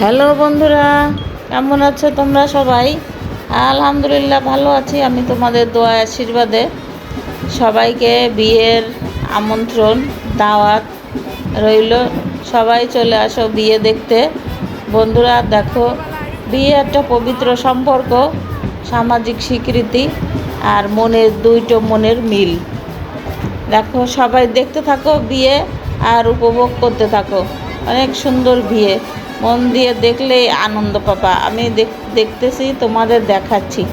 Hello বন্ধুরা, কেমন আছো তোমরা সবাই? আলহামদুলিল্লাহ ভালো আছি। আমি তোমাদের দোয়া আশীর্বাদে সবাইকে বিয়ের আমন্ত্রণ দাওয়াত রইল। সবাই চলে আসো বিয়ে দেখতে। বন্ধুরা দেখো, বিয়ে একটা পবিত্র সম্পর্ক, সামাজিক স্বীকৃতি আর মনের, দুইটো মনের মিল। দেখো, সবাই দেখতে থাকো বিয়ে আর উপভোগ করতে থাকো। অনেক সুন্দর বিয়ে। মন দিয়ে দেখলেই আনন্দ পাবা। আমি দেখ- দেখতেছি, তোমাদের দেখাচ্ছি।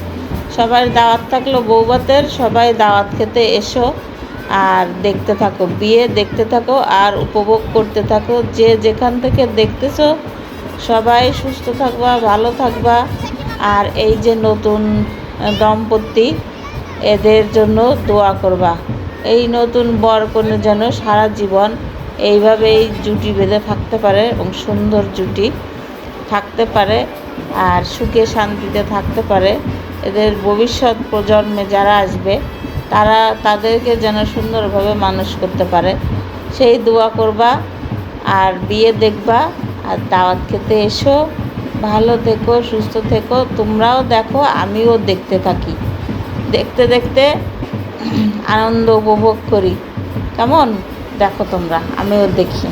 সবাই দাওয়াত থাকল বৌবাতের, সবাই দাওয়াত খেতে এসো আর দেখতে থাকো, বিয়ে দেখতে থাকো আর উপভোগ করতে থাকো। যে যেখান থেকে দেখতেছো, সবাই সুস্থ থাকবা, ভালো থাকবা। আর এই যে নতুন দম্পতি, এদের জন্য দোয়া করবা। এই নতুন বর কনে যেন সারা জীবন এইভাবেই জুটি বেঁধে থাকতে পারে এবং সুন্দর জুটি থাকতে পারে আর সুখে শান্তিতে থাকতে পারে। এদের ভবিষ্যৎ প্রজন্মে যারা আসবে, তারা তাদেরকে যেন সুন্দরভাবে মানুষ করতে পারে। সেই দোয়া করবা আর বিয়ে দেখবা আর দাওয়াত খেতে এসো। ভালো থেকো, সুস্থ থেকো, তোমরাও দেখো, আমিও দেখতে থাকি। দেখতে দেখতে আনন্দ উপভোগ করি। কেমন? দেখো তোমরা আমিও দেখি।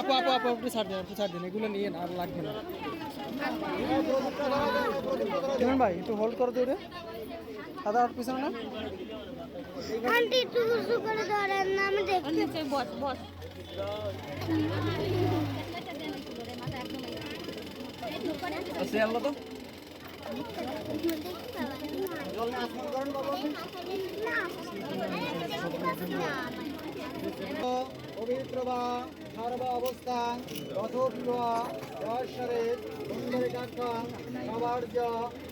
আপু আপু এগুলো নিয়ে আর লাগবে না ভাই একটু হোল্ড করো তো রে দাদা পিছনে আল্লাহ তো। পবিত্র বা সর্ব অবস্থান রথ বিবাহ রহস্যরে সুন্দরী কাক্ষাং সবার্য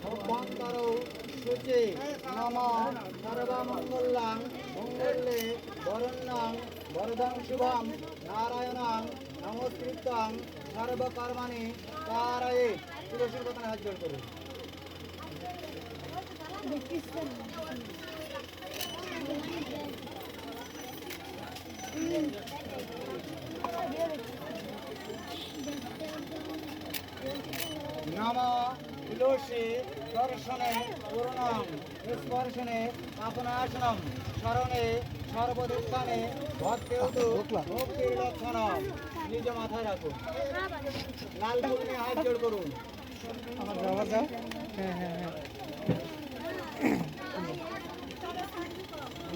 অভ্যন্তর সূচি নম সর্বমঙ্গলাং নারায়ণাং নমস্কৃতাং সর্বকর্মাণি কারয়ে তুলসীর কথা হাত করুন। নম তুলসী দর্শনে পূর্ণম, স্পর্শনে পাপনাশনম, স্মরণে সর্বদুঃখানে ভক্তেউতু ভক্তির লক্ষণম নিজ মাথায় রাখুন। লাল ফুল হাত জোড় করুন। আমার যাওয়া যাও হ্যাঁ হ্যাঁ হ্যাঁ।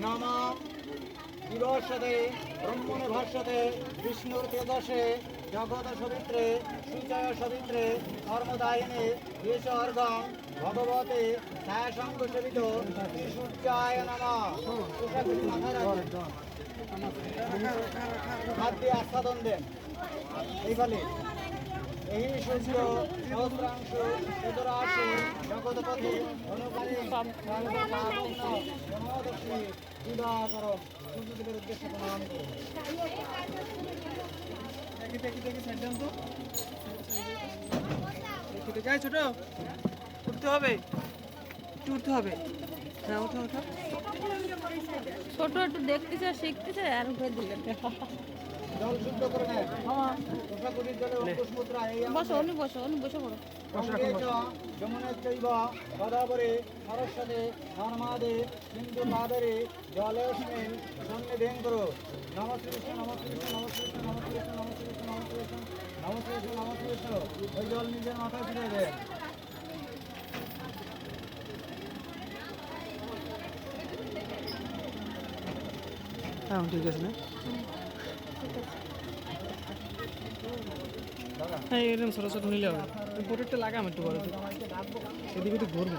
নম দিবসতে ব্রহ্মণে ভাষ্যতে বিষ্ণুর তেদশে জগৎ সবিত্রে, সুচয় সবিত্রে, ধর্মদায়িনে দেশ অর্গম ভগবতে ছায়াসঙ্গ সেবিত সূর্যায় নম হাত আস্বাদন দেন। এই বলে। এই সূর্য সহস্রাংশ চতুরাশি জগৎপতি অনুকারী জন্মদর্শী দিবাকর সূর্যদেবের উদ্দেশ্যে প্রণাম দেখি দেখি দেখি সাইড তো দেখি দেখি ছোট উঠতে হবে একটু উঠতে হবে হ্যাঁ ছোট একটু দেখতেছে, শিখতেছে, আর উঠে দিলেন জল শুদ্ধ করে নেন কোষাকুটির জলে অঙ্কুশ মুদ্রা এই বসো উনি বসো উনি বসে পড়ো। যমুনেশ্বৈব গদাবরে সরস্বতী নর্মাদে সিন্ধু জলেস্মিন করো নমস্কৃষ্ণ ওই জল নিজের মাথায় ফিরে দেন। হ্যাঁ ঠিক আছে না হ্যাঁ এরকম ছোটো ছোটো নিলে হবে। প্রোটেক্টটা লাগাম একটু বড় এদিকে তো ঘুরবো